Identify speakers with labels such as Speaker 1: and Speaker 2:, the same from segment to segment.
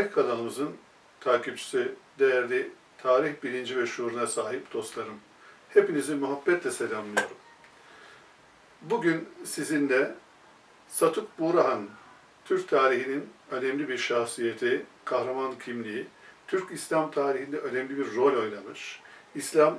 Speaker 1: Tarih kanalımızın takipçisi, değerli tarih bilinci ve şuuruna sahip dostlarım. Hepinizi muhabbetle selamlıyorum. Bugün sizinle Satuk Burahan, Türk tarihinin önemli bir şahsiyeti, kahraman kimliği, Türk İslam tarihinde önemli bir rol oynamış, İslam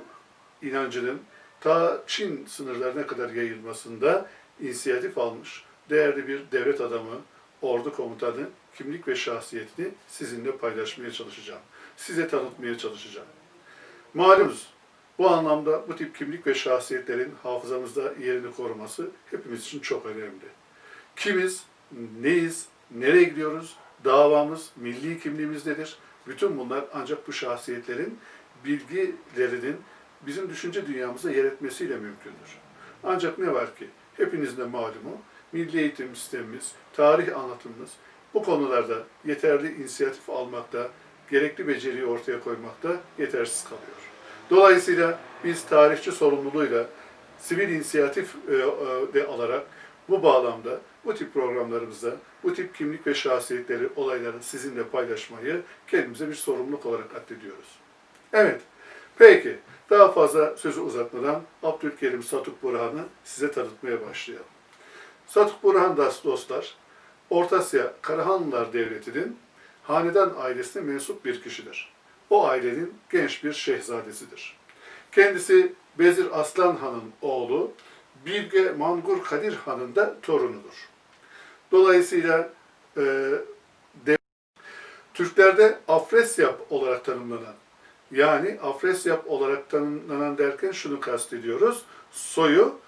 Speaker 1: inancının ta Çin sınırlarına kadar yayılmasında inisiyatif almış, değerli bir devlet adamı, ordu komutanı, kimlik ve şahsiyetini sizinle paylaşmaya çalışacağım. Size tanıtmaya çalışacağım. Malumunuz bu anlamda bu tip kimlik ve şahsiyetlerin hafızamızda yerini koruması hepimiz için çok önemli. Kimiz, neyiz, nereye gidiyoruz, davamız, milli kimliğimiz nedir? Bütün bunlar ancak bu şahsiyetlerin bilgilerinin bizim düşünce dünyamıza yer etmesiyle mümkündür. Ancak ne var ki hepinizin de malumu milli eğitim sistemimiz, tarih anlatımımız bu konularda yeterli inisiyatif almakta, gerekli beceriyi ortaya koymakta yetersiz kalıyor. Dolayısıyla biz tarihçi sorumluluğuyla sivil inisiyatif e, e, de alarak bu bağlamda bu tip programlarımızda bu tip kimlik ve şahsiyetleri, olayları sizinle paylaşmayı kendimize bir sorumluluk olarak addediyoruz. Evet, peki daha fazla sözü uzatmadan Abdülkerim Satuk Burhan'ı size tanıtmaya başlayalım. Satuk Burhan dostlar, Orta Asya Karahanlılar Devleti'nin hanedan ailesine mensup bir kişidir. O ailenin genç bir şehzadesidir. Kendisi Bezir Aslan Han'ın oğlu, Bilge Mangur Kadir Han'ın da torunudur. Dolayısıyla e, de- Türklerde Afresyap olarak tanımlanan, yani Afresyap olarak tanımlanan derken şunu kastediyoruz, soyu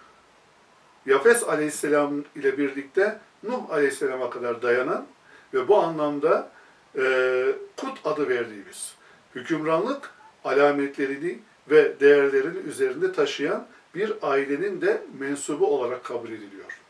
Speaker 1: Yafes Aleyhisselam ile birlikte Nuh Aleyhisselam'a kadar dayanan ve bu anlamda e, Kut adı verdiğimiz hükümranlık alametlerini ve değerlerini üzerinde taşıyan bir ailenin de mensubu olarak kabul ediliyor.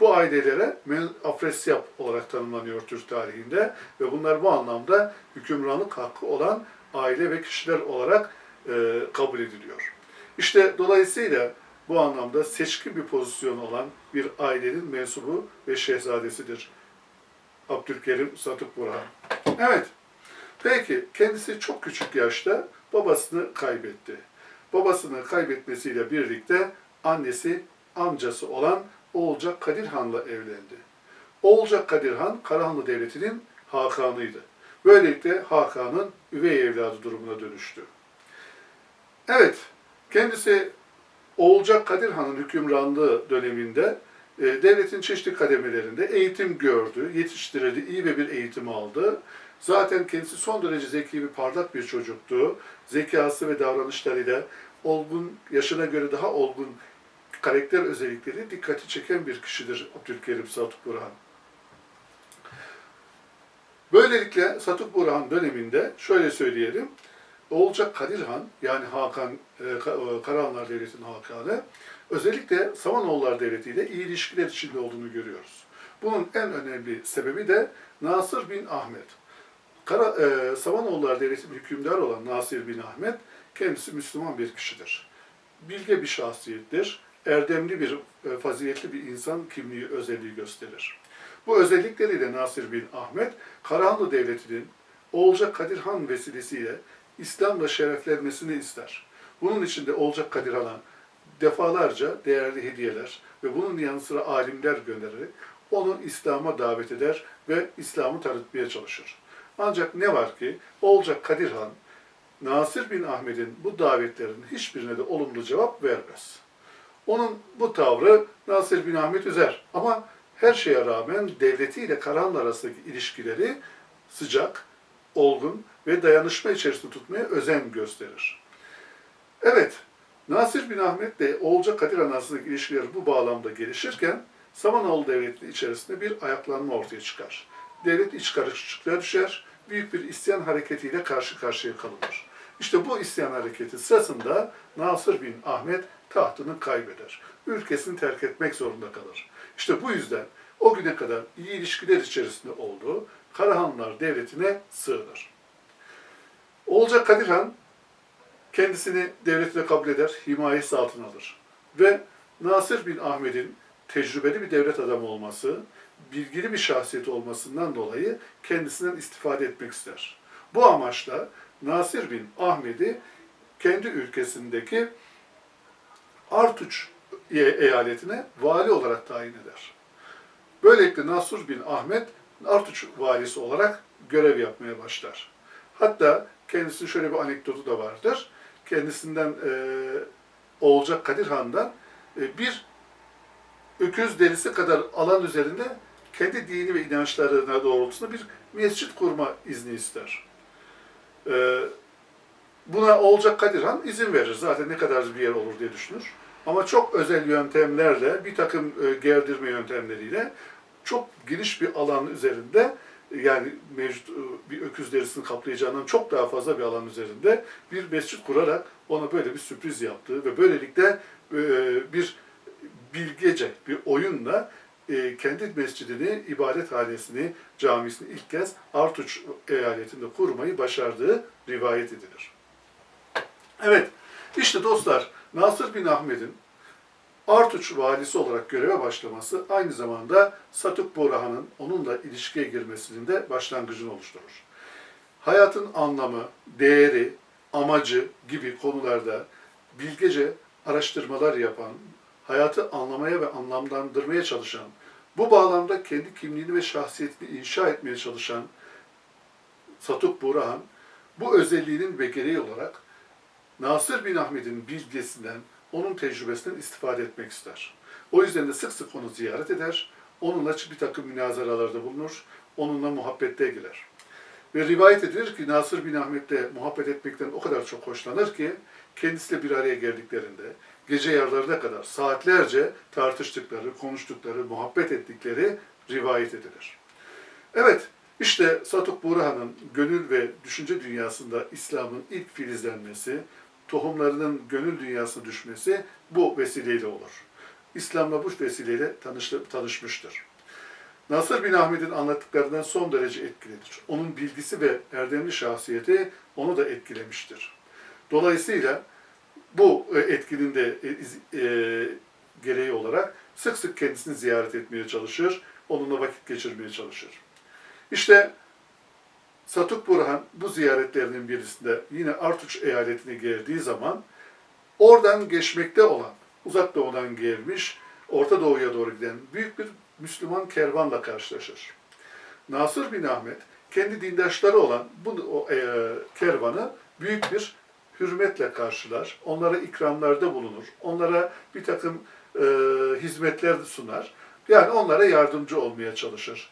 Speaker 1: Bu ailelere Afresyap olarak tanımlanıyor Türk tarihinde ve bunlar bu anlamda hükümranlık hakkı olan aile ve kişiler olarak e, kabul ediliyor. İşte dolayısıyla bu anlamda seçkin bir pozisyon olan bir ailenin mensubu ve şehzadesidir. Abdülkerim Satuk Burhan. Evet, peki kendisi çok küçük yaşta babasını kaybetti. Babasını kaybetmesiyle birlikte annesi amcası olan Oğulcak Kadir Han'la evlendi. Oğulcak Kadir Han, Karahanlı Devleti'nin Hakan'ıydı. Böylelikle Hakan'ın üvey evladı durumuna dönüştü. Evet, kendisi Oğulcak Kadir Han'ın hükümranlığı döneminde e, devletin çeşitli kademelerinde eğitim gördü, yetiştirildi, iyi ve bir eğitim aldı. Zaten kendisi son derece zeki ve parlak bir çocuktu. Zekası ve davranışlarıyla olgun, yaşına göre daha olgun karakter özellikleri dikkati çeken bir kişidir Abdülkerim Satuk Burhan. Böylelikle Satuk Burhan döneminde şöyle söyleyelim, Oğulcak Kadir Han, yani Hakan, e, e, Karahanlar Devleti'nin Hakanı, özellikle Samanoğullar Devleti ile iyi ilişkiler içinde olduğunu görüyoruz. Bunun en önemli sebebi de Nasır bin Ahmet. Kara, e, Samanoğullar Devleti'nin hükümdar olan Nasir bin Ahmet, kendisi Müslüman bir kişidir. Bilge bir şahsiyettir, erdemli bir, e, faziletli bir insan kimliği, özelliği gösterir. Bu özellikleriyle Nasir bin Ahmet, Karahanlı Devleti'nin Oğulcak Kadir Han vesilesiyle İslam'la şereflenmesini ister. Bunun için de Olcak Kadir Han'a defalarca değerli hediyeler ve bunun yanı sıra alimler göndererek onu İslam'a davet eder ve İslam'ı tanıtmaya çalışır. Ancak ne var ki Olcak Kadir Han, Nasir bin Ahmet'in bu davetlerinin hiçbirine de olumlu cevap vermez. Onun bu tavrı Nasir bin Ahmet üzer ama her şeye rağmen devletiyle Karahanlı arasındaki ilişkileri sıcak, olgun ve dayanışma içerisinde tutmaya özen gösterir. Evet, Nasir bin Ahmet ile Oğulca Kadir arasındaki ilişkiler bu bağlamda gelişirken Samanoğlu Devleti içerisinde bir ayaklanma ortaya çıkar. Devlet iç karışıklığa düşer, büyük bir isyan hareketiyle karşı karşıya kalınır. İşte bu isyan hareketi sırasında Nasır bin Ahmet tahtını kaybeder. Ülkesini terk etmek zorunda kalır. İşte bu yüzden o güne kadar iyi ilişkiler içerisinde olduğu Karahanlılar Devleti'ne sığınır. Oğulca Kadir Han kendisini devletine kabul eder, himayesi altına alır. Ve Nasır bin Ahmet'in tecrübeli bir devlet adamı olması, bilgili bir şahsiyet olmasından dolayı kendisinden istifade etmek ister. Bu amaçla Nasir bin Ahmet'i kendi ülkesindeki Artuç eyaletine vali olarak tayin eder. Böylelikle Nasur bin Ahmet Artuç valisi olarak görev yapmaya başlar. Hatta kendisinin şöyle bir anekdotu da vardır. Kendisinden e, Oğulcak Kadir Han'dan e, bir öküz derisi kadar alan üzerinde kendi dini ve inançlarına doğrultusunda bir mescit kurma izni ister. E, buna Oğulcak Kadir Han izin verir. Zaten ne kadar bir yer olur diye düşünür. Ama çok özel yöntemlerle, bir takım e, gerdirme yöntemleriyle çok geniş bir alan üzerinde yani mevcut e, bir öküz derisini kaplayacağından çok daha fazla bir alan üzerinde bir mescit kurarak ona böyle bir sürpriz yaptı ve böylelikle e, bir bilgece bir oyunla e, kendi mescidini, ibadethanesini, camisini ilk kez Artuç eyaletinde kurmayı başardığı rivayet edilir. Evet, işte dostlar Nasır bin Ahmet'in Artuç valisi olarak göreve başlaması aynı zamanda Satuk Borahan'ın onunla ilişkiye girmesinin de başlangıcını oluşturur. Hayatın anlamı, değeri, amacı gibi konularda bilgece araştırmalar yapan, hayatı anlamaya ve anlamlandırmaya çalışan, bu bağlamda kendi kimliğini ve şahsiyetini inşa etmeye çalışan Satuk Burhan, bu özelliğinin ve gereği olarak Nasır bin Ahmet'in bilgisinden, onun tecrübesinden istifade etmek ister. O yüzden de sık sık onu ziyaret eder, onunla bir takım münazaralarda bulunur, onunla muhabbette girer. Ve rivayet edilir ki Nasır bin Ahmet'le muhabbet etmekten o kadar çok hoşlanır ki kendisiyle bir araya geldiklerinde gece yarılarına kadar saatlerce tartıştıkları, konuştukları, muhabbet ettikleri rivayet edilir. Evet, işte Satuk Burhan'ın gönül ve düşünce dünyasında İslam'ın ilk filizlenmesi, tohumlarının gönül dünyasına düşmesi bu vesileyle olur. İslam'la bu vesileyle tanıştı, tanışmıştır. Nasır bin Ahmet'in anlattıklarından son derece etkilidir. Onun bilgisi ve erdemli şahsiyeti onu da etkilemiştir. Dolayısıyla bu e, etkinin de e, e, gereği olarak sık sık kendisini ziyaret etmeye çalışır, onunla vakit geçirmeye çalışır. İşte Satuk Burhan bu ziyaretlerinin birisinde yine Artuç eyaletine geldiği zaman oradan geçmekte olan, uzak doğudan gelmiş, Orta Doğu'ya doğru giden büyük bir Müslüman kervanla karşılaşır. Nasır bin Ahmet kendi dindaşları olan bu o, e, kervanı büyük bir hürmetle karşılar, onlara ikramlarda bulunur, onlara bir takım e, hizmetler sunar. Yani onlara yardımcı olmaya çalışır.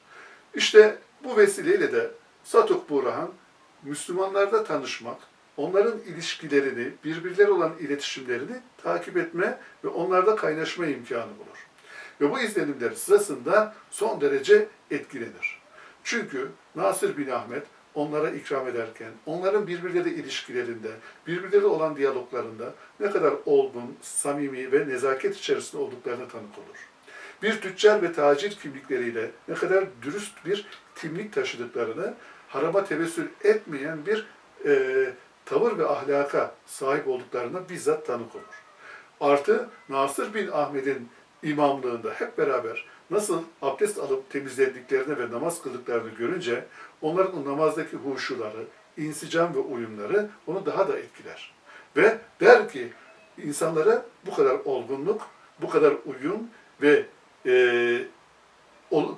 Speaker 1: İşte bu vesileyle de Satuk Burhan Müslümanlarda tanışmak, onların ilişkilerini, birbirleri olan iletişimlerini takip etme ve onlarda kaynaşma imkanı bulur. Ve bu izlenimler sırasında son derece etkilenir. Çünkü Nasır bin Ahmet onlara ikram ederken, onların birbirleri ilişkilerinde, birbirleri olan diyaloglarında ne kadar olgun, samimi ve nezaket içerisinde olduklarına tanık olur. Bir tüccar ve tacir kimlikleriyle ne kadar dürüst bir kimlik taşıdıklarını, harama tevessül etmeyen bir e, tavır ve ahlaka sahip olduklarına bizzat tanık olur. Artı Nasır bin Ahmet'in imamlığında hep beraber nasıl abdest alıp temizlendiklerini ve namaz kıldıklarını görünce onların o namazdaki huşuları, insicam ve uyumları onu daha da etkiler. Ve der ki insanlara bu kadar olgunluk, bu kadar uyum ve e,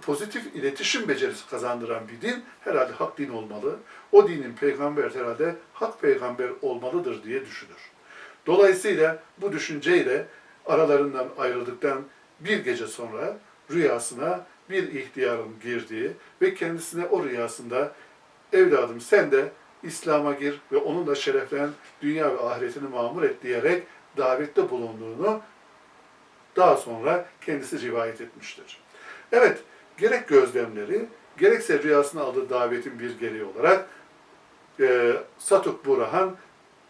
Speaker 1: pozitif iletişim becerisi kazandıran bir din herhalde hak din olmalı. O dinin peygamber herhalde hak peygamber olmalıdır diye düşünür. Dolayısıyla bu düşünceyle aralarından ayrıldıktan bir gece sonra rüyasına bir ihtiyarın girdiği ve kendisine o rüyasında evladım sen de İslam'a gir ve onunla şereflen dünya ve ahiretini mamur et diyerek davette bulunduğunu daha sonra kendisi rivayet etmiştir. Evet, gerek gözlemleri, gerekse rüyasına aldığı davetin bir gereği olarak e, Satuk Burhan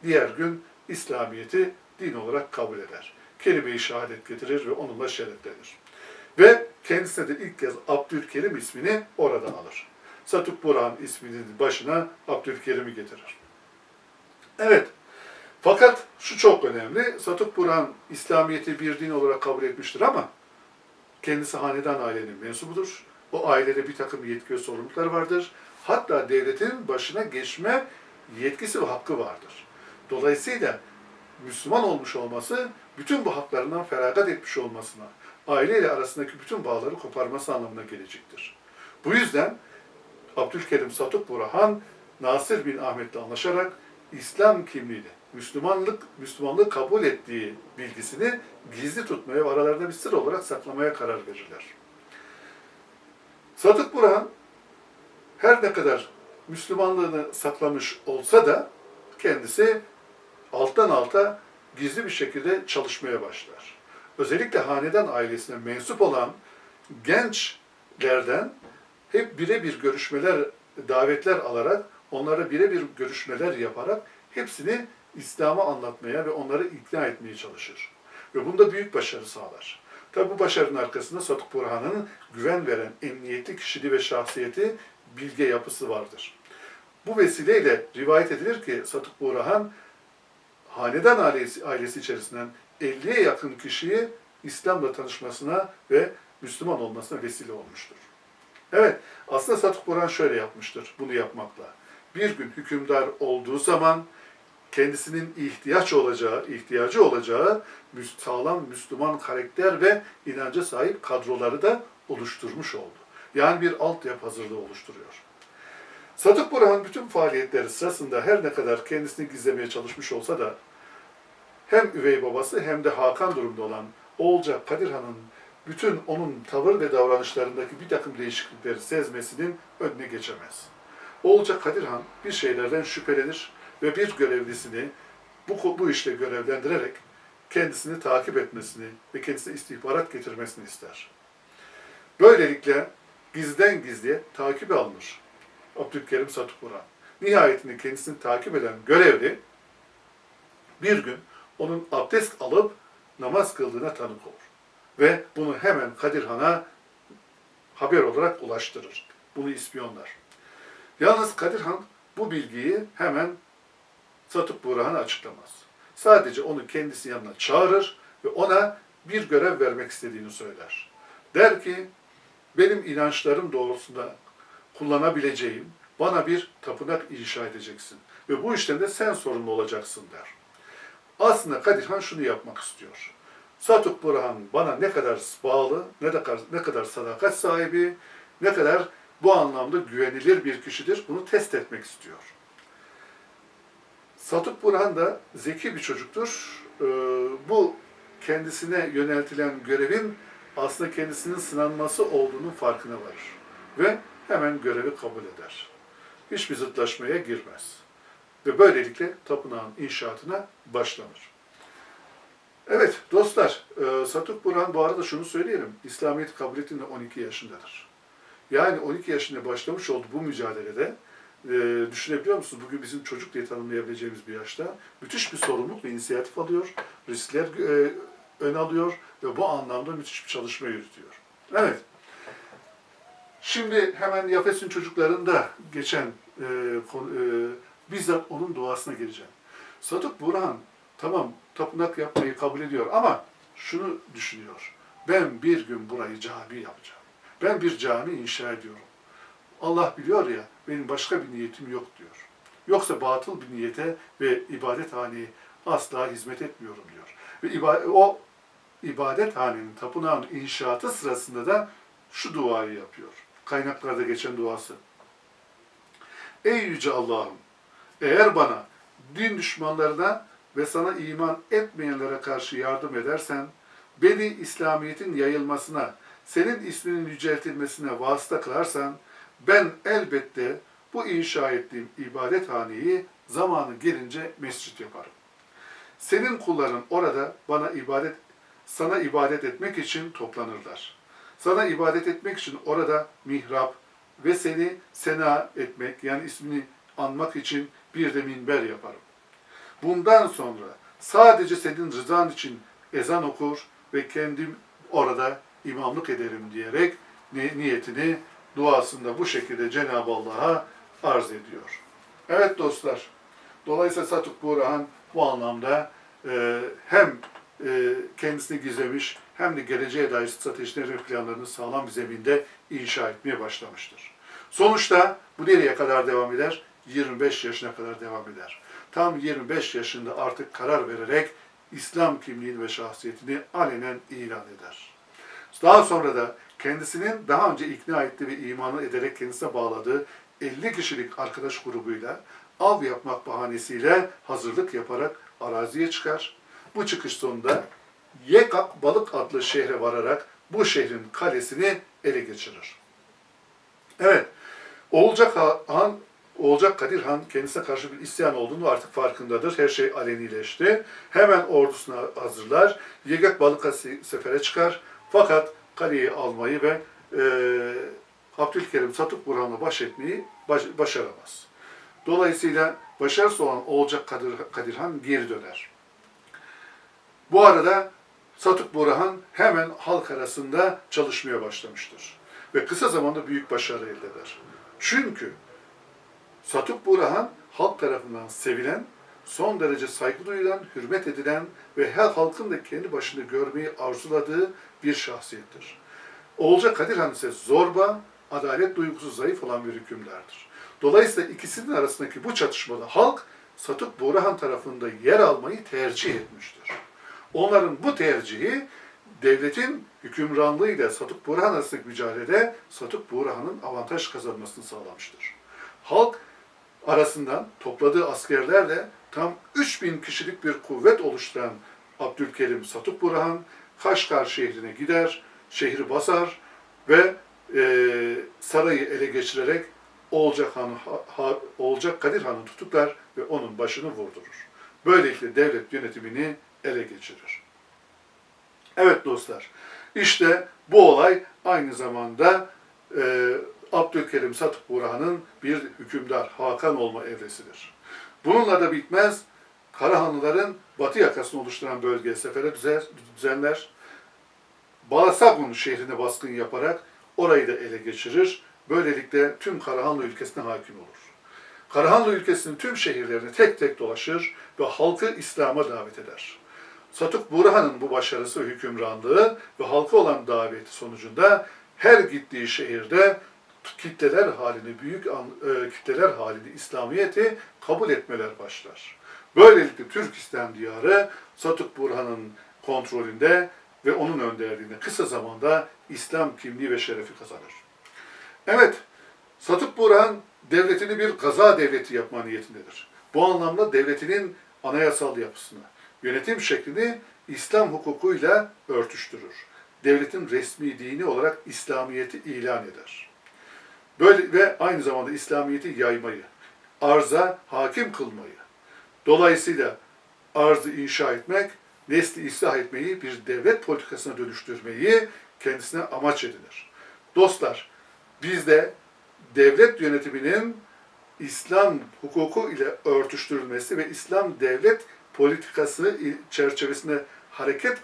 Speaker 1: diğer gün İslamiyet'i din olarak kabul eder. Kelime-i şehadet getirir ve onunla şereflenir. Ve kendisine de ilk kez Abdülkerim ismini orada alır. Satuk Burhan isminin başına Abdülkerim'i getirir. Evet, fakat şu çok önemli, Satuk Burhan İslamiyet'i bir din olarak kabul etmiştir ama kendisi hanedan ailenin mensubudur. O ailede bir takım yetki ve sorumluluklar vardır. Hatta devletin başına geçme yetkisi ve hakkı vardır. Dolayısıyla Müslüman olmuş olması, bütün bu haklarından feragat etmiş olmasına, aileyle arasındaki bütün bağları koparması anlamına gelecektir. Bu yüzden Abdülkerim Satuk Burhan, Nasir bin Ahmet'le anlaşarak İslam kimliğini, Müslümanlık, Müslümanlığı kabul ettiği bilgisini gizli tutmaya ve aralarında bir sır olarak saklamaya karar verirler. Sadık Burhan her ne kadar Müslümanlığını saklamış olsa da kendisi alttan alta gizli bir şekilde çalışmaya başlar. Özellikle hanedan ailesine mensup olan gençlerden hep birebir görüşmeler, davetler alarak, onlara birebir görüşmeler yaparak hepsini İslam'ı anlatmaya ve onları ikna etmeye çalışır. Ve bunda büyük başarı sağlar. Tabi bu başarının arkasında Sadık Burhan'ın güven veren emniyetli kişiliği ve şahsiyeti, bilge yapısı vardır. Bu vesileyle rivayet edilir ki Sadık Burhan, hanedan ailesi, ailesi içerisinden 50'ye yakın kişiyi İslam'la tanışmasına ve Müslüman olmasına vesile olmuştur. Evet, aslında Sadık Burhan şöyle yapmıştır bunu yapmakla. Bir gün hükümdar olduğu zaman kendisinin ihtiyaç olacağı, ihtiyacı olacağı sağlam Müslüman karakter ve inanca sahip kadroları da oluşturmuş oldu. Yani bir altyapı hazırlığı oluşturuyor. Sadık Burhan bütün faaliyetleri sırasında her ne kadar kendisini gizlemeye çalışmış olsa da hem üvey babası hem de Hakan durumda olan oğulca Kadir Han'ın bütün onun tavır ve davranışlarındaki bir takım değişiklikleri sezmesinin önüne geçemez. Oğulca Kadir Han bir şeylerden şüphelenir ve bir görevlisini bu, bu işle görevlendirerek kendisini takip etmesini ve kendisine istihbarat getirmesini ister. Böylelikle gizden gizliye takibe alınır Abdülkerim Satuk Burhan. Nihayetinde kendisini takip eden görevli bir gün onun abdest alıp namaz kıldığına tanık olur. Ve bunu hemen Kadir Han'a haber olarak ulaştırır. Bunu ispiyonlar. Yalnız Kadir Han bu bilgiyi hemen Satık Burhan'a açıklamaz. Sadece onu kendisi yanına çağırır ve ona bir görev vermek istediğini söyler. Der ki, benim inançlarım doğrultusunda kullanabileceğim bana bir tapınak inşa edeceksin. Ve bu işten de sen sorumlu olacaksın der. Aslında Kadir Han şunu yapmak istiyor. Satuk Burhan bana ne kadar bağlı, ne kadar, ne kadar sadakat sahibi, ne kadar bu anlamda güvenilir bir kişidir. Bunu test etmek istiyor. Satuk Burhan da zeki bir çocuktur. Ee, bu kendisine yöneltilen görevin aslında kendisinin sınanması olduğunun farkına varır. Ve hemen görevi kabul eder. Hiçbir zıtlaşmaya girmez. Ve böylelikle tapınağın inşaatına başlanır. Evet dostlar, e, Satuk Burhan bu arada şunu söyleyelim. İslamiyet kabul ettiğinde 12 yaşındadır. Yani 12 yaşında başlamış olduğu bu mücadelede e, düşünebiliyor musunuz? Bugün bizim çocuk diye tanımlayabileceğimiz bir yaşta müthiş bir sorumluluk ve inisiyatif alıyor, riskler e, ön alıyor ve bu anlamda müthiş bir çalışma yürütüyor. Evet. Şimdi hemen Yafes'in çocuklarında geçen e, konu, e, bizzat onun duasına geleceğim. Sadık Burhan tamam tapınak yapmayı kabul ediyor ama şunu düşünüyor. Ben bir gün burayı cami yapacağım. Ben bir cami inşa ediyorum. Allah biliyor ya benim başka bir niyetim yok diyor. Yoksa batıl bir niyete ve ibadethaneye asla hizmet etmiyorum diyor. Ve iba- o ibadethanenin, tapınağın inşaatı sırasında da şu duayı yapıyor. Kaynaklarda geçen duası. Ey yüce Allah'ım, eğer bana din düşmanlarına ve sana iman etmeyenlere karşı yardım edersen, beni İslamiyet'in yayılmasına, senin isminin yüceltilmesine vasıta kılarsan, ben elbette bu inşa ettiğim ibadethaneyi zamanı gelince mescit yaparım. Senin kulların orada bana ibadet, sana ibadet etmek için toplanırlar. Sana ibadet etmek için orada mihrap ve seni sena etmek yani ismini anmak için bir de minber yaparım. Bundan sonra sadece senin rızan için ezan okur ve kendim orada imamlık ederim diyerek ni- niyetini duasında bu şekilde Cenab-ı Allah'a arz ediyor. Evet dostlar, dolayısıyla Satuk Burhan bu anlamda e, hem e, kendisini gizlemiş hem de geleceğe dair stratejileri ve planlarını sağlam bir zeminde inşa etmeye başlamıştır. Sonuçta bu nereye kadar devam eder? 25 yaşına kadar devam eder. Tam 25 yaşında artık karar vererek İslam kimliğini ve şahsiyetini alenen ilan eder. Daha sonra da kendisinin daha önce ikna ettiği ve imanı ederek kendisine bağladığı 50 kişilik arkadaş grubuyla av yapmak bahanesiyle hazırlık yaparak araziye çıkar. Bu çıkış sonunda Yekak Balık adlı şehre vararak bu şehrin kalesini ele geçirir. Evet, Oğulcak Han, Oğulcak Kadir Han kendisine karşı bir isyan olduğunu artık farkındadır. Her şey alenileşti. Hemen ordusunu hazırlar. Yegek Balık'a se- sefere çıkar. Fakat kaleyi almayı ve e, Abdülkerim Satuk Burhan'la baş etmeyi baş- başaramaz. Dolayısıyla başarısız olan Oğulcak Kadir, Kadirhan geri döner. Bu arada Satuk Burhan hemen halk arasında çalışmaya başlamıştır. Ve kısa zamanda büyük başarı elde eder. Çünkü Satuk Burhan halk tarafından sevilen, son derece saygı duyulan, hürmet edilen ve her halkın da kendi başında görmeyi arzuladığı bir şahsiyettir. Oğulca Kadir Han ise zorba, adalet duygusu zayıf olan bir hükümdardır. Dolayısıyla ikisinin arasındaki bu çatışmada halk Satuk Burhan tarafında yer almayı tercih etmiştir. Onların bu tercihi devletin hükümranlığıyla Satuk Burhan arasındaki mücadelede Satuk Burhan'ın avantaj kazanmasını sağlamıştır. Halk arasından topladığı askerlerle tam 3000 kişilik bir kuvvet oluşturan Abdülkerim Satuk Burhan Kaşgar şehrine gider, şehri basar ve e, sarayı ele geçirerek Oğulcak, Han, Ha- Oğulcak Kadir Han'ı tutuklar ve onun başını vurdurur. Böylelikle devlet yönetimini ele geçirir. Evet dostlar, işte bu olay aynı zamanda e, Abdülkerim Satuk Burhan'ın bir hükümdar, Hakan olma evresidir. Bununla da bitmez, Karahanlıların batı yakasını oluşturan bölgeye sefere düzenler. Balasagun şehrine baskın yaparak orayı da ele geçirir. Böylelikle tüm Karahanlı ülkesine hakim olur. Karahanlı ülkesinin tüm şehirlerini tek tek dolaşır ve halkı İslam'a davet eder. Satuk Burhan'ın bu başarısı ve hükümranlığı ve halka olan daveti sonucunda her gittiği şehirde kitleler halini büyük e, kitleler halini İslamiyet'i kabul etmeler başlar. Böylelikle Türkistan diyarı Satuk Burhan'ın kontrolünde ve onun önderliğinde kısa zamanda İslam kimliği ve şerefi kazanır. Evet, Satuk Burhan devletini bir gaza devleti yapma niyetindedir. Bu anlamda devletinin anayasal yapısını, yönetim şeklini İslam hukukuyla örtüştürür. Devletin resmi dini olarak İslamiyet'i ilan eder. Böyle ve aynı zamanda İslamiyet'i yaymayı, arza hakim kılmayı, dolayısıyla arzı inşa etmek, nesli ıslah etmeyi bir devlet politikasına dönüştürmeyi kendisine amaç edinir. Dostlar, biz de devlet yönetiminin İslam hukuku ile örtüştürülmesi ve İslam devlet politikası çerçevesinde hareket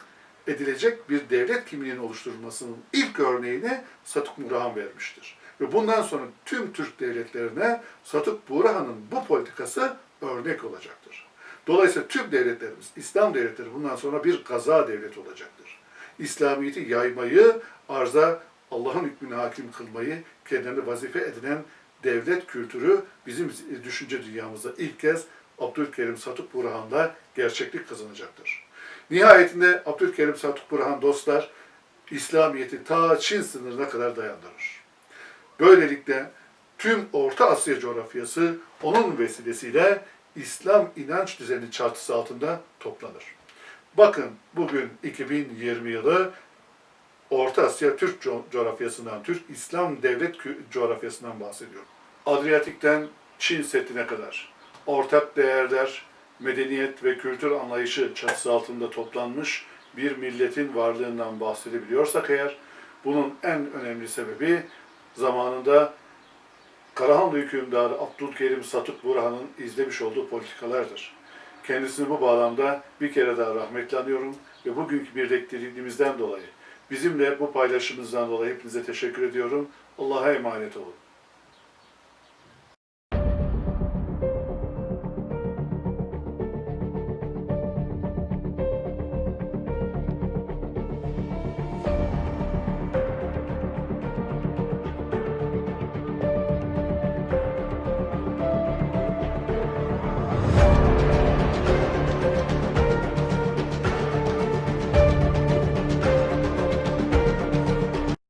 Speaker 1: edilecek bir devlet kimliğinin oluşturulmasının ilk örneğini Satuk Burhan vermiştir. Ve bundan sonra tüm Türk devletlerine Satuk Burhan'ın bu politikası örnek olacaktır. Dolayısıyla tüm devletlerimiz, İslam devletleri bundan sonra bir gaza devleti olacaktır. İslamiyet'i yaymayı, arza Allah'ın hükmüne hakim kılmayı kendilerine vazife edinen devlet kültürü bizim düşünce dünyamızda ilk kez Abdülkerim Satuk Burhan'la gerçeklik kazanacaktır. Nihayetinde Abdülkerim Satuk Burhan dostlar İslamiyet'i ta Çin sınırına kadar dayandırır. Böylelikle tüm Orta Asya coğrafyası onun vesilesiyle İslam inanç düzeni çatısı altında toplanır. Bakın bugün 2020 yılı Orta Asya Türk co- coğrafyasından, Türk İslam devlet coğrafyasından bahsediyorum. Adriyatik'ten Çin Seddi'ne kadar ortak değerler, medeniyet ve kültür anlayışı çatısı altında toplanmış bir milletin varlığından bahsedebiliyorsak eğer, bunun en önemli sebebi zamanında Karahanlı hükümdarı Abdülkerim Satuk Burhan'ın izlemiş olduğu politikalardır. Kendisini bu bağlamda bir kere daha rahmetle anıyorum ve bugünkü birlikteliğimizden dolayı, bizimle bu paylaşımımızdan dolayı hepinize teşekkür ediyorum. Allah'a emanet olun.